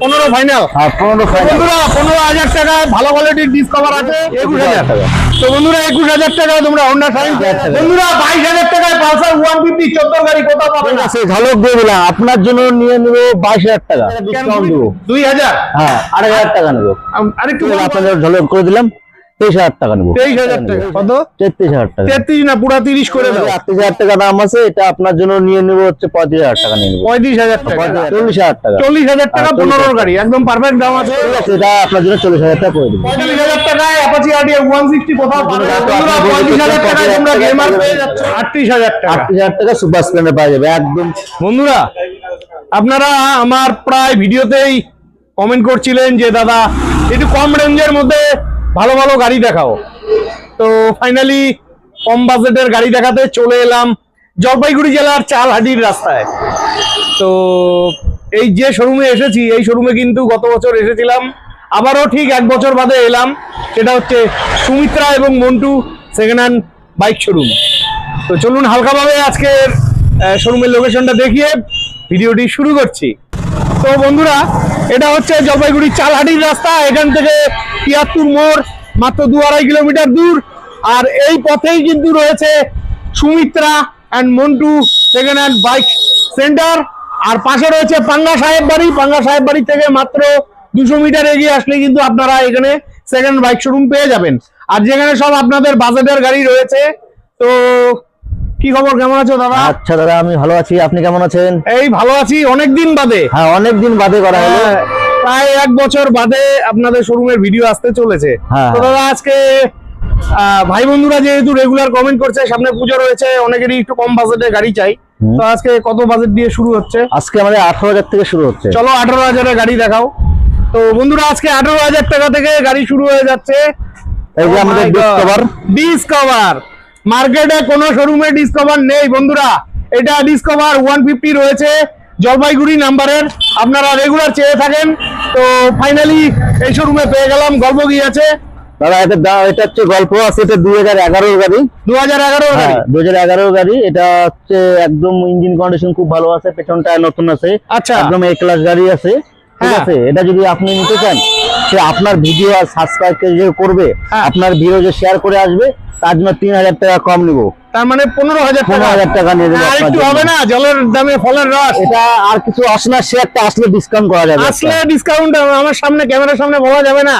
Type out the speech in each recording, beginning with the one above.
পনেরো ফাইনাল হ্যাঁ পনেরো বন্ধুরা পনেরো হাজার টাকায় ভালো কোয়ালিটির ডিসকভার আছে একুশ হাজার। টাকা। তো বন্ধুরা একুশ হাজার টাকায় তোমরা হন্ডা সাইন বন্ধুরা বাইশ হাজার টাকায় পালসার ওয়ান ফিফটি চোদ্দ গাড়ি কোথাও পাবে না। আছে ঝালক দিয়ে দিলাম। আপনার জন্য নিয়ে নেব বাইশ হাজার টাকা। ডিসকাউন্ট দেবো দুই হাজার। হ্যাঁ আড়াই হাজার টাকা নেব। আরেকটু আপনাদের ঝলক করে দিলাম। তেইশ হাজার টাকা নেব। তেইশ হাজার টাকা। কত? তেত্রিশ হাজার টাকা। তেত্রিশ না পুরা তিরিশ করে আটত্রিশ হাজার টাকা দাম আছে এটা আপনার জন্য নিয়ে নেব হচ্ছে পঁয়ত্রিশ হাজার টাকা নিয়ে নেব। পঁয়ত্রিশ হাজার টাকা। চল্লিশ হাজার টাকা। চল্লিশ হাজার টাকা গাড়ি একদম পারফেক্ট দাম আছে। এটা আপনার জন্য চল্লিশ হাজার টাকা করে দেবো। পঁয়তাল্লিশ হাজার টাকায় অ্যাপাচি আরটিএ ওয়ান সিক্সটি কোথাও পাবে? না বন্ধুরা পঁয়ত্রিশ হাজার টাকায় তোমরা গেমার পেয়ে যাচ্ছ। আটত্রিশ হাজার টাকা। আটত্রিশ হাজার টাকা সুপার স্প্লেন্ডার পাওয়া যাবে একদম। বন্ধুরা আপনারা আমার প্রায় ভিডিওতেই কমেন্ট করছিলেন যে দাদা একটু কম রেঞ্জের মধ্যে ভালো ভালো গাড়ি দেখাও। তো ফাইনালি কম বাজেটের গাড়ি দেখাতে চলে এলাম জলপাইগুড়ি জেলার চালহাটির রাস্তায়। তো এই যে শোরুমে এসেছি, এই শোরুমে কিন্তু গত বছর এসেছিলাম। আবারও ঠিক এক বছর বাদে এলাম, সেটা হচ্ছে সুমিত্রা এবং Montu second hand bike showroom তো চলুন হালকাভাবে আজকের শোরুমের লোকেশনটা দেখিয়ে ভিডিওটি শুরু করছি। তো বন্ধুরা, এটা হচ্ছে জলপাইগুড়ি চালহাটির রাস্তা, এখান থেকে তিয়াত্তর মোড় মাত্র দু আড়াই কিলোমিটার দূর। আর এই পথেই কিন্তু রয়েছে Sumitra and Montu second hand bike centre আর পাশে রয়েছে পাঙ্গা সাহেব বাড়ি। পাঙ্গা সাহেব বাড়ি থেকে মাত্র দুশো মিটার এগিয়ে আসলে কিন্তু আপনারা এখানে সেকেন্ড বাইক শোরুম পেয়ে যাবেন। আর যেখানে সব আপনাদের বাজেটের গাড়ি রয়েছে। তো কি খবর? কেমন আছো দাদা? আচ্ছা দাদা আমি ভালো আছি। আপনি কেমন আছেন? এই ভালো আছি। অনেকদিন বাদে। হ্যাঁ অনেকদিন বাদে করা হলো। হ্যাঁ, প্রায় এক বছর বাদে আপনাদের শোরুমের ভিডিও আসতে চলেছে। হ্যাঁ। তো দাদা আজকে ভাই বন্ধুরা যেহেতু রেগুলার কমেন্ট করছে সামনে পুজো রয়েছে অনেকেরই একটু কম বাজেটে গাড়ি চাই। তো আজকে কত বাজেট দিয়ে শুরু হচ্ছে? আজকে আমাদের আঠারো হাজার থেকে শুরু হচ্ছে। চলো আঠারো হাজারের গাড়ি দেখাও। তো বন্ধুরা আজকে আঠারো হাজার টাকা থেকে গাড়ি শুরু হয়ে যাচ্ছে। ডিসকভার ডিসকভার মার্কেটে কোনো শোরুমে ডিসকভার নেই বন্ধুরা। এটা ডিসকভার ওয়ান ফিফটি রয়েছে। জলপাইগুড়ি নাম্বারের। আপনারা রেগুলার চেয়ে থাকেন। তো ফাইনালি এই শোরুমে পেয়ে গেলাম গল্প কি আছে? দাদা এটা এটা হচ্ছে গল্প আছে এটা দুই হাজার এগারোর গাড়ি। দু হাজার এগারো হ্যাঁ দু হাজার এগারোর গাড়ি। এটা হচ্ছে একদম ইঞ্জিন কন্ডিশন খুব ভালো আছে পেছনটা নতুন আছে। আচ্ছা। একদম এ ক্লাস গাড়ি আছে। ঠিক হ্যাঁ। আছে এটা যদি আপনি নিতে চান সে আপনার ভিডিও আর সাবস্ক্রাইব যে করবে হ্যাঁ। আপনার ভিডিও যে শেয়ার করে আসবে তার জন্য তিন হাজার টাকা কম নিবো। তার মানে পনেরো হাজার পনেরো টাকা হাজার টাকা নিয়ে দেবো একটু হবে না জলের দামে ফলের রস। এটা আর কিছু আসে না সে একটা আসলে ডিসকাউন্ট করা যাবে আসলে ডিসকাউন্ট আমার সামনে ক্যামেরার সামনে বলা যাবে না।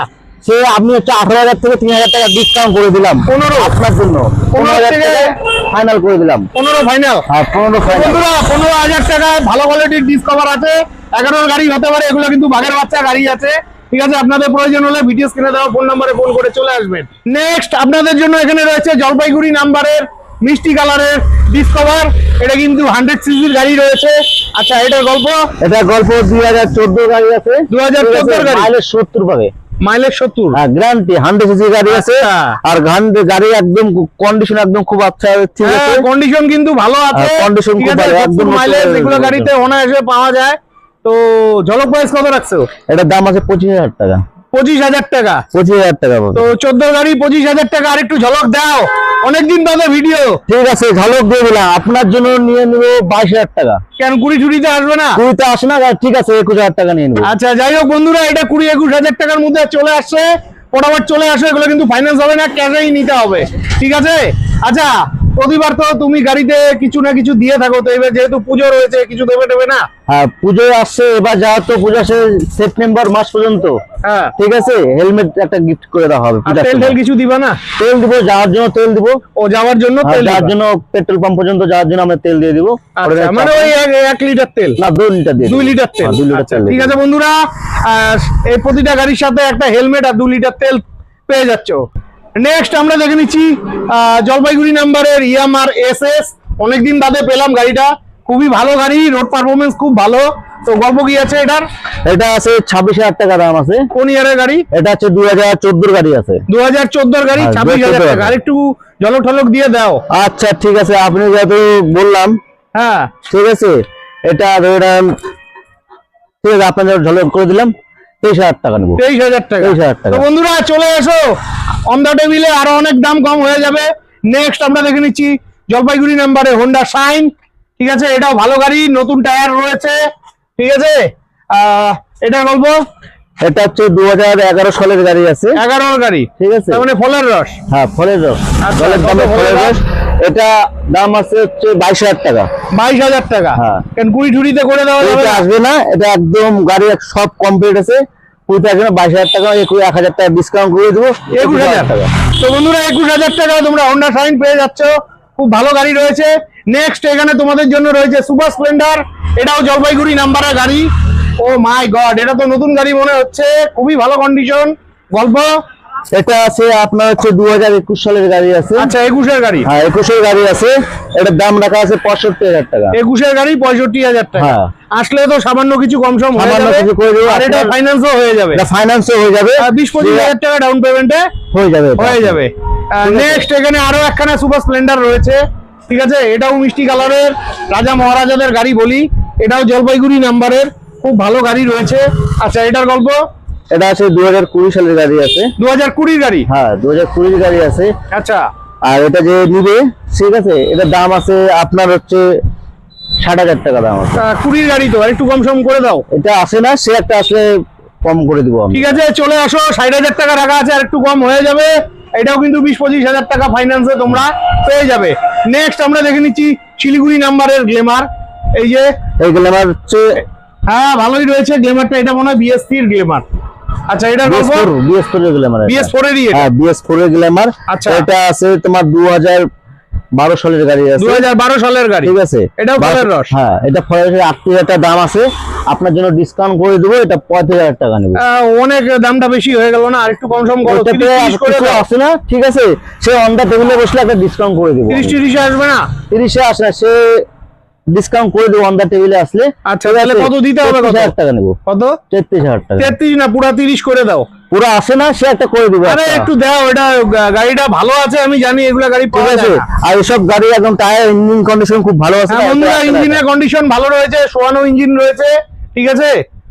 সে আপনি হচ্ছে আঠারো হাজার থেকে তিন হাজার টাকা ডিসকাউন্ট করে দিলাম পনেরো। আপনার জন্য। পনেরো হাজার টাকা ফাইনাল করে দিলাম। পনেরো ফাইনাল আর পনেরো ফাইনাল পনেরো হাজার টাকায় ভালো কোয়ালিটির ডিসকভার আছে। এগারোর গাড়ি হতে পারে এগুলো কিন্তু বাঘের বাচ্চা গাড়ি আছে। ঠিক আছে আপনাদের প্রয়োজন হলে ভিডিও স্ক্রিনে দেওয়া ফোন নাম্বারে ফোন করে চলে আসবেন। নেক্সট আপনাদের জন্য এখানে রয়েছে জলপাইগুড়ি নাম্বারের মিষ্টি কালারের ডিসকভার এটা কিন্তু হান্ড্রেড সিসির গাড়ি রয়েছে। আচ্ছা এটার গল্প? এটা গল্প দুই হাজার চোদ্দ গাড়ি আছে। 2014 গাড়ি। মাইলেজ সত্তর পাবে। মাইলেজ সত্তর? হ্যাঁ গ্যারান্টি হান্ড্রেড সিসি গাড়ি আছে। আচ্ছা। আর গাড়ি একদম কন্ডিশন একদম খুব আচ্ছা ঠিক কন্ডিশন কিন্তু ভালো আছে। হ্যাঁ, খুব ভালো, একদম মাইলেজ এগুলো গাড়িতে অনায়াসে পাওয়া যায়। তো ঝলক বয়স কত রাখছো? এটার দাম আছে পঁচিশ হাজার টাকা। পঁচিশ হাজার টাকা? পঁচিশ হাজার টাকা তো চোদ্দ গাড়ি পঁচিশ হাজার টাকা আর একটু ঝলক দাও। অনেকদিন বাদে ভিডিও ঠিক আছে ঝলক দিয়ে দিলাম। আপনার জন্য নিয়ে নেব বাইশ হাজার টাকা। কেন কুড়ি ছুটিতে আসবে না? কুড়িতে আসে না ঠিক আছে একুশ হাজার টাকা নিয়ে নেব। আচ্ছা যাই হোক বন্ধুরা এটা কুড়ি একুশ হাজার টাকার মধ্যে চলে আসছে। ফটাফট চলে আসে এগুলো কিন্তু ফাইন্যান্স হবে না ক্যাশেই নিতে হবে। ঠিক আছে? আচ্ছা প্রতিবার তো তুমি গাড়িতে কিছু না কিছু দিয়ে থাকো তো এবার যেহেতু পুজো রয়েছে কিছু দেবে দেবে না? হ্যাঁ পুজো আসছে এবার যা তো পুজো আসে সেপ্টেম্বর মাস পর্যন্ত। হ্যাঁ। ঠিক আছে? হেলমেট একটা গিফট করে দেওয়া হবে তেল টেল কিছু দিবা না? তেল দিব যাওয়ার জন্য তেল দিব। ও যাওয়ার জন্য তেল যাওয়ার জন্য পেট্রোল পাম্প পর্যন্ত যাওয়ার জন্য আমরা তেল দিয়ে দিব। আচ্ছা মানে ওই এক- লিটার তেল? না দুই লিটার দিয়ে দুই লিটার তেল। হ্যাঁ, দুই লিটার আচ্ছা, তেল ঠিক আছে বন্ধুরা আহ, এই প্রতিটা গাড়ির সাথে একটা হেলমেট আর দু লিটার তেল পেয়ে যাচ্ছ। নেক্সট আমরা দেখে নিচ্ছি জলপাইগুড়ি নাম্বারের ইয়ামার এস এস অনেকদিন বাদে পেলাম গাড়িটা। খুবই ভালো গাড়ি রোড পারফরমেন্স খুব ভালো। তো গল্প কি আছে এটার? এটা আছে ছাব্বিশ হাজার টাকা দাম আছে। কোন ইয়ারের গাড়ি? এটা হচ্ছে দুই হাজার চোদ্দোর গাড়ি আছে। দু হাজার চোদ্দোর গাড়ি হ্যাঁ, ছাব্বিশ হাজার 2014 টাকা একটু ঝলক ঠলক দিয়ে দাও। আচ্ছা ঠিক আছে আপনি যেহেতু বললাম হ্যাঁ। ঠিক আছে এটা ধরেন ঠিক আছে আপনাদের ঝলক করে দিলাম। তেইশ হাজার টাকা নেব। তেইশ হাজার টাকা। 23,000 টাকা। বন্ধুরা চলে এসো। অন দ্য টেবিলে আরও অনেক দাম কম হয়ে যাবে। নেক্সট আমরা দেখে নিচ্ছি জলপাইগুড়ি নাম্বারে হোন্ডা শাইন ঠিক আছে? এটাও ভালো গাড়ি নতুন টায়ার রয়েছে। ঠিক আছে? আহ, এটার গল্প এটা হচ্ছে দু হাজার এগারো সালের গাড়ি আছে। এগারোর গাড়ি। ঠিক আছে? মানে ফলের রস হ্যাঁ ফলের রস দামে ফলের ফলের? রস এটা দাম আছে হচ্ছে বাইশ হাজার টাকা। বাইশ হাজার টাকা। হ্যাঁ। কেন কুড়ি টুড়িতে করে দেওয়া যাবে আসবে না এটা একদম গাড়ি সব কমপ্লিট আছে। বাইশ হাজার টাকা একুশ এক হাজার টাকা ডিসকাউন্ট করে দেবো। একুশ হাজার। টাকা। তো বন্ধুরা একুশ হাজার টাকা তোমরা হন্ডা শাইন পেয়ে যাচ্ছ। খুব ভালো গাড়ি রয়েছে। নেক্সট এখানে তোমাদের জন্য রয়েছে সুপার স্প্লেন্ডার এটাও জলপাইগুড়ি নাম্বারের গাড়ি। ও মাই গড এটা তো নতুন গাড়ি মনে হচ্ছে। খুবই ভালো কন্ডিশন গল্প। এটা আছে আপনার হচ্ছে দু হাজার একুশ সালের গাড়ি আছে। আচ্ছা একুশের গাড়ি? হ্যাঁ একুশের গাড়ি আছে। এটার দাম রাখা আছে পঁয়ষট্টি হাজার টাকা। একুশের গাড়ি পঁয়ষট্টি হাজার টাকা। হ্যাঁ। আসলে তো সামান্য কিছু কম সম হয়ে সামান্য কিছু করে দেবো, আর এটা ফাইন্যান্সও হয়ে যাবে। এটা হয়ে যাবে। বিশ পঁচিশ হাজার টাকা ডাউন পেমেন্টে হয়ে যাবে হয়ে যাবে। নেক্সট এখানে আরও একখানা সুপার স্প্লেন্ডার রয়েছে। ঠিক আছে? এটাও মিষ্টি কালারের। রাজা মহারাজাদের গাড়ি বলি। এটাও জলপাইগুড়ি নাম্বারের খুব ভালো গাড়ি রয়েছে। আচ্ছা এটার গল্প? এটা আছে দু হাজার কুড়ি সালের গাড়ি আছে। দু হাজার কুড়ির গাড়ি? হ্যাঁ দু হাজার কুড়ির গাড়ি আছে। আচ্ছা। আর এটা যে নিবে ঠিক আছে? এটার দাম আছে আপনার হচ্ছে ষাট হাজার টাকা দাম আছে। কুড়ির গাড়ি তো একটু কম সম করে দাও। এটা আসে না সে একটা আসলে কম করে দিব ঠিক আছে চলে আসো ষাট হাজার টাকা রাখা আছে আর একটু কম হয়ে যাবে। এটাও কিন্তু বিশ পঁচিশ হাজার টাকা ফাইন্যান্সে তোমরা পেয়ে যাবে। নেক্সট আমরা দেখে নিচ্ছি শিলিগুড়ি নাম্বারের গ্লেমার এই যে এইগুলো আমার হচ্ছে হ্যাঁ ভালোই রয়েছে গ্লেমারটা এটা মনে হয় বিএসসির গ্লেমার আচ্ছা এর গ্ল্যামার এরই এটা? হ্যাঁ বিএস এর গ্ল্যামার আচ্ছা। এটা আছে তোমার দু হাজার বারো সালের গাড়ি আছে। দু হাজার বারো সালের গাড়ি? ঠিক আছে। এটাও ফলের রস। হ্যাঁ এটা ফলের রসের আটত্রিশ হাজার দাম আছে। আপনার জন্য ডিসকাউন্ট করে দেবো এটা পঁয়ত্রিশ হাজার টাকা নেব। অনেক দামটা বেশি হয়ে গেল না? কম সম করো আসে না? ঠিক আছে সে অন দা টেবিলে বসলে একটা ডিসকাউন্ট করে দেবো। তিরিশ তিরিশে আসবে না? তিরিশে আসে না সে ডিসকাউন্ট করে দেবো অন দা টেবিলে আসলে। আচ্ছা, তাহলে কত দিতে হবে, 33 কত? হাজার টাকা নেব। কত? তেত্রিশ হাজার টাকা। তেত্রিশ না পুরা তিরিশ করে দাও। পুরো আসে না সে একটা করে দেবো আরে একটু। দাও এটা গাড়িটা ভালো আছে আমি জানি এগুলা গাড়ি পাওয়া আছে? আর এসব গাড়ি একদম টায়ার ইঞ্জিন কন্ডিশন খুব ভালো আছে বন্ধুরা ইঞ্জিনের কন্ডিশন ভালো রয়েছে সোয়ানো ইঞ্জিন রয়েছে ঠিক আছে?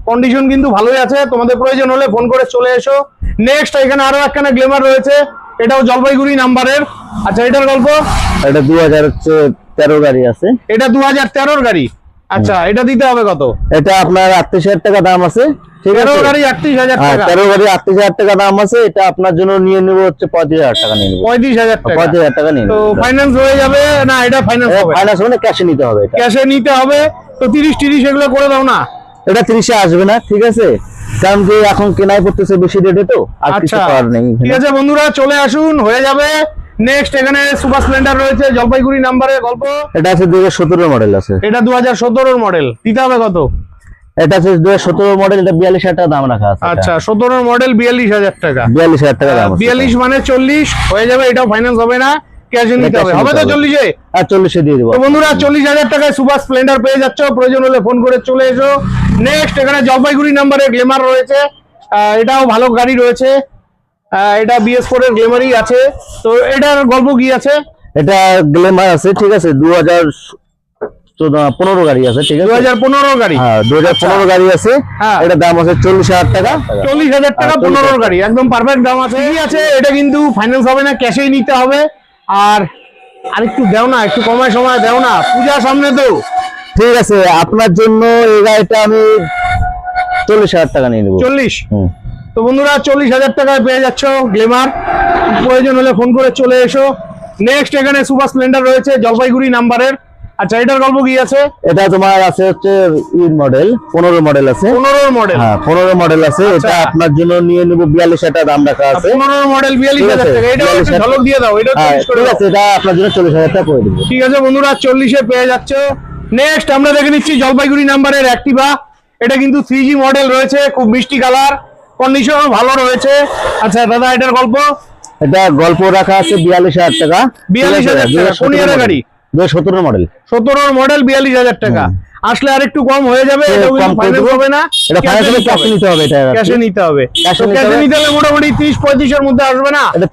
কন্ডিশন কিন্তু ভালোই আছে তোমাদের প্রয়োজন হলে ফোন করে চলে এসো। নেক্সট এখানে আরও একখানা গ্লেমার রয়েছে এটাও জলপাইগুড়ি নাম্বারের আচ্ছা এটার গল্প? এটা দু হাজার হচ্ছে তেরো গাড়ি আছে। এটা দু হাজার তেরোর গাড়ি। আচ্ছা এটা দিতে হবে কত? এটা আপনার আটত্রিশ হাজার টাকা দাম আছে তেরো গাড়ি আটত্রিশ হাজার হ্যাঁ টাকা। তেরো গাড়ি আটত্রিশ হাজার টাকা দাম আছে এটা আপনার জন্য নিয়ে নেব হচ্ছে পঁয়ত্রিশ হাজার টাকা নিয়ে নেব। পঁয়ত্রিশ হাজার টাকা। পঁয়ত্রিশ হাজার টাকা নিয়ে তো ফাইন্যান্স হয়ে যাবে? না এটা ফাইন্যান্স হবে। ফাইন্যান্স মানে ক্যাশে নিতে হবে এটা। ক্যাশে নিতে হবে। তো তিরিশ তিরিশ এগুলো করে দাও না। এটা তিরিশে আসবে না ঠিক আছে? কারণ কি এখন কেনাই পড়তেছে বেশি রেটে তো আর কিছু আচ্ছা করার নেই ঠিক আছে বন্ধুরা চলে আসুন হয়ে যাবে। নেক্সট এখানে সুপার স্প্লেন্ডার রয়েছে জলপাইগুড়ি নাম্বারের গল্প। এটা আছে দুই হাজার সতেরো মডেল আছে। এটা দু হাজার সতেরোর মডেল দিতে হবে কত? এটা আছে দুই হাজার সতেরো মডেল এটা বিয়াল্লিশ হাজার টাকা দাম রাখা আছে আচ্ছা সতেরোর মডেল বিয়াল্লিশ হাজার টাকা। বিয়াল্লিশ হাজার টাকা দাম আছে। বিয়াল্লিশ মানে চল্লিশ হয়ে যাবে এটাও ফাইন্যান্স হবে না ক্যাশে নিতে হবে। হবে তো হবে। চল্লিশে? আর চল্লিশে দিয়ে দেবো। তো বন্ধুরা চল্লিশ হাজার টাকায় সুপার স্প্লেন্ডার পেয়ে যাচ্ছ প্রয়োজন হলে ফোন করে চলে এসো। নেক্সট এখানে জলপাইগুড়ি নাম্বারে গ্লেমার রয়েছে। এটাও ভালো গাড়ি রয়েছে। এটা বিএস ফোর এর গ্লেমারই আছে। তো এটার গল্প কি আছে? এটা গ্লেমার আছে ঠিক আছে দু হাজার পনেরো গাড়ি আছে ঠিক দু আছে। হাজার পনেরো গাড়ি। হ্যাঁ দু হাজার পনেরো গাড়ি আছে। হ্যাঁ। এটা দাম আছে চল্লিশ হাজার টাকা। চল্লিশ হাজার টাকা হ্যাঁ, পনেরো গাড়ি একদম পারফেক্ট দাম আছে। ঠিকই আছে। এটা কিন্তু ফাইন্যান্স হবে না ক্যাশেই নিতে হবে। আর আরেকটু দেও না একটু কমায় সময় দেও না। পূজার সামনে তো। ঠিক আছে আপনার জন্য এই গাড়িটা আমি চল্লিশ হাজার টাকা নিয়ে নেব। চল্লিশ? হুম। তো বন্ধুরা চল্লিশ হাজার টাকায় পেয়ে যাচ্ছ গ্লেমার। প্রয়োজন হলে ফোন করে চলে এসো। নেক্সট এখানে সুপার স্প্লেন্ডার রয়েছে জলপাইগুড়ি নাম্বারের। আচ্ছা এটার গল্প কি আছে? এটা তোমার আছে হচ্ছে ইন মডেল পনেরো মডেল আছে। পনেরোর মডেল হ্যাঁ পনেরো মডেল আছে। এটা আপনার জন্য নিয়ে নেব বিয়াল্লিশ হাজার দাম রাখা আছে। পনেরোর মডেল বিয়াল্লিশ হাজার টাকা। একটু 42,000 ঝলক দিয়ে দাও এটা হ্যাঁ ঠিক আছে এটা আপনার জন্য চল্লিশ হাজার টাকা করে দেবো। ঠিক আছে বন্ধুরা চল্লিশে পেয়ে যাচ্ছ। নেক্সট আমরা দেখে নিচ্ছি জলপাইগুড়ি নাম্বারের অ্যাক্টিভা এটা কিন্তু থ্রি জি মডেল রয়েছে খুব মিষ্টি কালার কন্ডিশন ভালো রয়েছে। আচ্ছা দাদা এটার গল্প? এটা গল্প রাখা আছে বিয়াল্লিশ হাজার টাকা। 42,000 টাকা, কোন year-এর গাড়ি? দু সতেরো মডেল সতেরোর মডেল বিয়াল্লিশ হাজার টাকা। আসলে আর একটু কম হয়ে যাবে। হবে না। এটা ক্যাশে নিতে হবে। এটা ক্যাশে নিতে হবে। ক্যাশে নিতে। হলে মোটামুটি তিরিশ পঁয়ত্রিশের মধ্যে আসবে না? এটা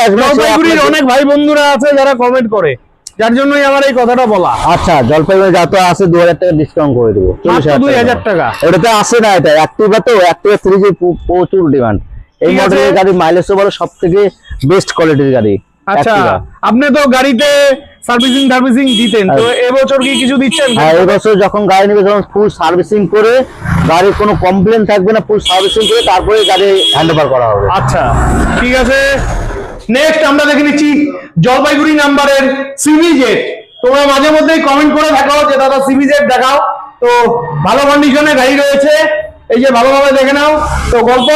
আসবে অনেক ভাই বন্ধুরা আছে যারা কমেন্ট করে। যার জন্যই আমার এই কথাটা বলা। আচ্ছা জলপাইগুড়ি যত আছে দু হাজার টাকা ডিসকাউন্ট করে দেবো। দুই হাজার টাকা। আসে না এটা? অ্যাক্টিভা তো? অ্যাক্টিভা সিরিজে প্রচুর ডিমান্ড এই মডেলের গাড়ি মাইলেজও বলো সব থেকে বেস্ট কোয়ালিটির গাড়ি আচ্ছা আপনি তো গাড়িতে সার্ভিসিং সার্ভিসিং দিতেন তো এবছর কি কিছু দিচ্ছেন? হ্যাঁ এবছর যখন গাড়ি নেবে তখন ফুল সার্ভিসিং করে গাড়ির কোনো কমপ্লেন থাকবে না ফুল সার্ভিসিং করে তারপরে গাড়ি হ্যান্ড করা হবে। আচ্ছা ঠিক আছে। নেক্সট আমরা দেখে নিচ্ছি জলপাইগুড়ি নাম্বারের সিভিজেট তোমরা মাঝে মধ্যেই কমেন্ট করে দেখাও যে দাদা সিভিজেট দেখাও। তো ভালো কন্ডিশনে গাড়ি রয়েছে। এই যে ভালোভাবে দেখে নাও। তো গল্প?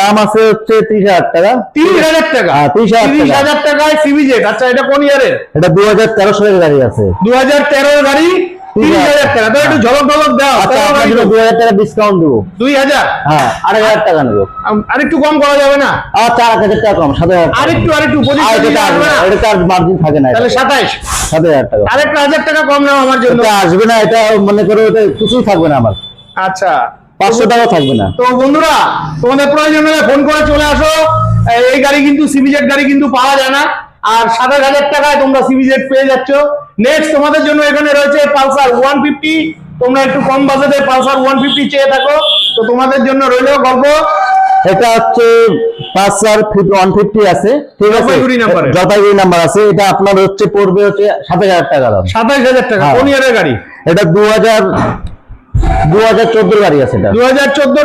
দাম আছে হচ্ছে তিরিশ হাজার টাকা। তিরিশ হাজার টাকা? হ্যাঁ, 30,000 তিরিশ হাজার টাকায় সিভিজেট আচ্ছা এটা কোন ইয়ারের এটা দু হাজার তেরো সালের গাড়ি আছে। দু হাজার তেরোর গাড়ি। হাজার টাকা আচ্ছা হাজার আরেকটু কম করা যাবে না? হাজার টাকা কম সাত হাজার টাকা আরেকটু আরেকটু পঁচিশ আর এটা আসবে না এটা মার্জিন থাকে না তাহলে সাতাইশ। সাত হাজার টাকা। আরেকটা হাজার টাকা কম নাও আমার জন্য। আসবে না এটা মনে করো কিছুই থাকবে না আমার। আচ্ছা। পাঁচশো টাকা থাকবে না। তো বন্ধুরা তোমাদের প্রয়োজন হলে ফোন করে চলে আসো। এই- গাড়ি কিন্তু সিবিজেড গাড়ি কিন্তু পাওয়া যায় না। আর সাতাশ হাজার টাকায় তোমরা সিবিজেড পেয়ে যাচ্ছ। নেক্সট তোমাদের জন্য এখানে রয়েছে পালসার ওয়ান ফিফটি তোমরা একটু কম বাজেটে পালসার ওয়ান ফিফটি চেয়ে থাকো। তো তোমাদের জন্য রইল গল্প। এটা হচ্ছে পালসার ওয়ান ফিফটি আছে ঠিক আছে? জলপাইগুড়ি নাম্বারে। আছে। এটা আপনার হচ্ছে পড়বে হচ্ছে সাত হাজার টাকা দাম। সাতাশ হাজার টাকা হ্যাঁ। কোন ইয়ারের গাড়ি? এটা দু হাজার গাড়ি আছে এটা।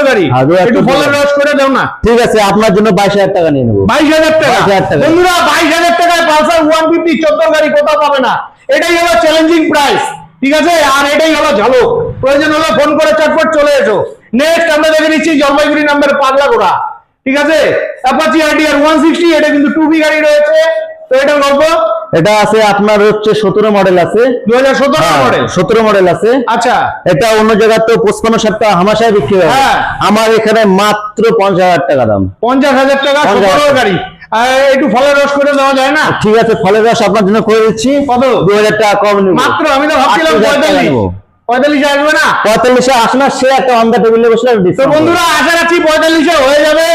গাড়ি? হ্যাঁ, 2014 একটু ফলের রস করে দাও না। ঠিক আছে আপনার জন্য বাইশ হাজার টাকা নিয়ে নেব। বাইশ হাজার টাকা? 22,000 টাকা। বন্ধুরা বাইশ হাজার টাকায় পালসার ওয়ান ফিফটি চোদ্দ গাড়ি কোথাও পাবে না। এটাই হলো চ্যালেঞ্জিং প্রাইস ঠিক আছে? আর এটাই হলো ঝালক। প্রয়োজন হলে ফোন করে চটপট চলে এসো। নেক্সট আমরা দেখে নিচ্ছি জলপাইগুড়ি নাম্বার পাগলা ঘোড়া ঠিক আছে? অ্যাপাচি এটা কিন্তু টু বি গাড়ি রয়েছে। তো এটা গল্প এটা আছে আপনার হচ্ছে সতেরো মডেল আছে। দু হাজার সতেরো মডেল সতেরো মডেল আছে। আচ্ছা। এটা অন্য জায়গায় তো পঁচপান্ন ষাট হামাশায় বিক্রি হয়। হ্যাঁ। আমার এখানে মাত্র পঞ্চাশ হাজার টাকা দাম। পঞ্চাশ হাজার টাকা গাড়ি। একটু ফলের রস করে দেওয়া যায় না? ঠিক আছে ফলের রস আপনার জন্য করে দিচ্ছি। কত? দু হাজার টাকা কম মাত্র আমি তো ভাবছিলাম পঁয়তাল্লিশ। পঁয়তাল্লিশে আসবে না? পঁয়তাল্লিশে সে একটা টেবিলে বসে তো বন্ধুরা আশা রাখছি পঁয়তাল্লিশে হয়ে যাবে।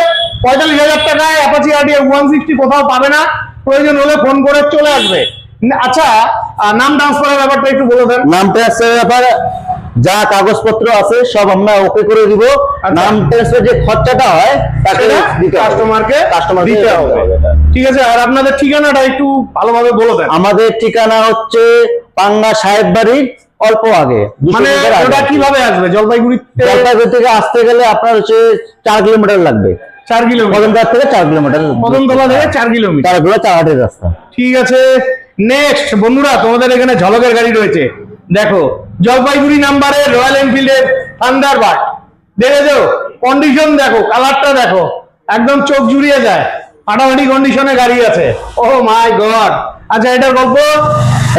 পঁয়তাল্লিশ হাজার টাকায় অ্যাপাচি ওয়ান সিক্সটি কোথাও পাবে না। প্রয়োজন হলে ফোন করে চলে আসবে। আচ্ছা নাম ট্রান্সফারের ব্যাপারটা একটু বলে দেন। নাম ট্রান্সফারের ব্যাপারে যা কাগজপত্র আছে সব আমরা ওকে করে দিব। আচ্ছা। নাম ট্রান্সফার যে খরচাটা হয় তাকে কাস্টমারকে কাস্টমারকে দিতে হবে। ঠিক আছে আর আপনাদের ঠিকানাটা একটু ভালোভাবে বলে দেন। আমাদের ঠিকানা হচ্ছে পাঙ্গা সাহেব বাড়ির অল্প আগে মানে ওটা কীভাবে আসবে? জলপাইগুড়িতে জলপাইগুড়ি থেকে আসতে গেলে আপনার হচ্ছে চার কিলোমিটার লাগবে। চার কিলোমিটার। কদমদার থেকে চার কিলোমিটার কদমতলা থেকে চার কিলোমিটার। তারপরে চারহাটের রাস্তা। ঠিক আছে। নেক্সট বন্ধুরা তোমাদের এখানে ঝলকের গাড়ি রয়েছে। দেখো জলপাইগুড়ি নাম্বারে রয়্যাল এনফিল্ডের থান্ডার বাট দেখেছ? কন্ডিশন দেখো কালারটা দেখো। একদম চোখ জুড়িয়ে যায়। ফাটাফাটি কন্ডিশনে গাড়ি আছে। ও মাই গড আচ্ছা এটার গল্প?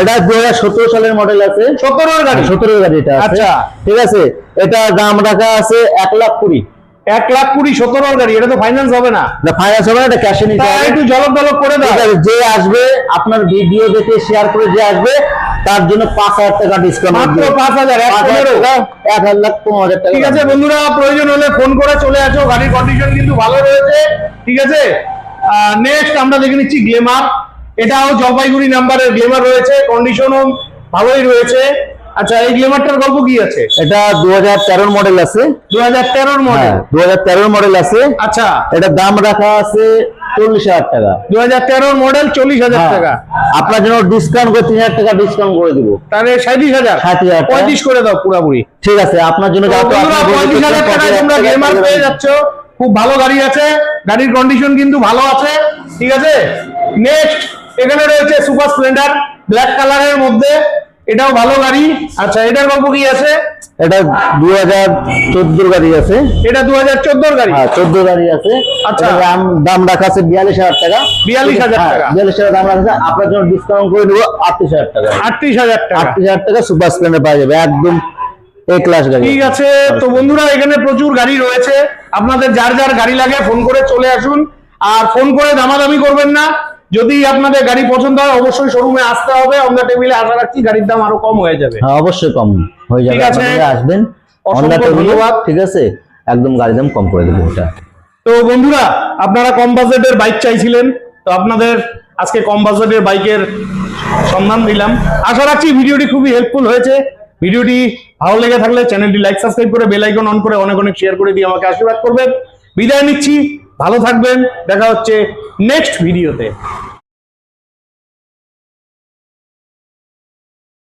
এটা দু হাজার সতেরো সালের মডেল আছে। সতেরোর গাড়ি। সতেরো গাড়ি এটা আচ্ছা। ঠিক আছে? এটা দাম রাখা আছে এক লাখ কুড়ি। এক লাখ কুড়ি সতেরোর গাড়ি এটা তো ফাইন্যান্স হবে না। ফাইন্যান্স হবে না এটা ক্যাশে নিতে হবে। একটু ঝলক ঝলক করে দাও। যে আসবে আপনার ভিডিও দেখে শেয়ার করে যে আসবে তার জন্য পাঁচ হাজার টাকা ডিসকাউন্ট মাত্র পাঁচ হাজার এক হাজার লাখ পনেরো হাজার টাকা ঠিক আছে বন্ধুরা প্রয়োজন হলে ফোন করে চলে আসো গাড়ির কন্ডিশন কিন্তু ভালো রয়েছে। ঠিক আছে? নেক্সট আমরা দেখে নিচ্ছি গ্লেমার এটাও জলপাইগুড়ি নাম্বারের গ্লেমার রয়েছে কন্ডিশনও ভালোই রয়েছে। আচ্ছা এই গ্লেমারটার গল্প কি আছে? এটা দু হাজার তেরোর মডেল আছে। দু হাজার তেরোর মডেল হ্যাঁ দু হাজার তেরোর মডেল আছে। আচ্ছা। এটা দাম রাখা আছে চল্লিশ হাজার টাকা। দু হাজার তেরোর মডেল চল্লিশ হাজার হ্যাঁ। টাকা। আপনার জন্য ডিসকাউন্ট করে তিন হাজার টাকা ডিসকাউন্ট করে দিব। তাহলে সাঁত্রিশ হাজার? 37,000 টাকা। পঁয়ত্রিশ করে দাও পুরাপুরি। ঠিক আছে আপনার জন্য তো যা তো বন্ধুরা আপনি পঁয়ত্রিশ হাজার টাকায় তোমরা গ্লেমার পেয়ে যাচ্ছ। খুব ভালো গাড়ি আছে। গাড়ির কন্ডিশন কিন্তু ভালো আছে। ঠিক আছে? নেক্সট এখানে রয়েছে সুপার স্প্লেন্ডার ব্ল্যাক কালারের মধ্যে এটাও ভালো গাড়ি। আচ্ছা এটার গল্প কি আছে? এটা দু হাজার চোদ্দোর গাড়ি আছে। এটা দু হাজার চোদ্দোর গাড়ি? হ্যাঁ চোদ্দ গাড়ি আছে। আচ্ছা। দাম দাম রাখা আছে বিয়াল্লিশ হাজার টাকা। 42,000 হ্যাঁ, টাকা। 42,000 দাম রাখা আছে। আপনার জন্য ডিসকাউন্ট করে দেবো আটত্রিশ হাজার টাকা। আটত্রিশ হাজার টাকা। আটত্রিশ হাজার টাকা সুপার স্প্লেন্ডার পাওয়া যাবে। একদম এ ক্লাস গাড়ি। ঠিক আছে তো বন্ধুরা এখানে প্রচুর গাড়ি রয়েছে। আপনাদের যার যার গাড়ি লাগে ফোন করে চলে আসুন। আর ফোন করে দামাদামি করবেন না। যদি আপনাদের গাড়ি পছন্দ হয় অবশ্যই শোরুমে আসতে হবে। আমরা টেবিলে আশা রাখছি গাড়ির দাম আরও কম হয়ে যাবে। হ্যাঁ অবশ্যই কম হয়ে যাবে। আপনারা আসবেন অনলাইন ধন্যবাদ। ঠিক আছে? একদম গাড়ি দাম কম করে দেবো ওটা তো বন্ধুরা আপনারা কম বাজেটের বাইক চাইছিলেন তো আপনাদের আজকে কম বাজেটের বাইকের সন্ধান দিলাম। আশা রাখছি ভিডিওটি খুবই হেল্পফুল হয়েছে। ভিডিওটি ভালো লেগে থাকলে চ্যানেলটি লাইক সাবস্ক্রাইব করে বেল আইকন অন করে অনেক অনেক শেয়ার করে দিয়ে আমাকে আশীর্বাদ করবেন। বিদায় নিচ্ছি। ভালো থাকবেন দেখা হচ্ছে নেক্সট ভিডিওতে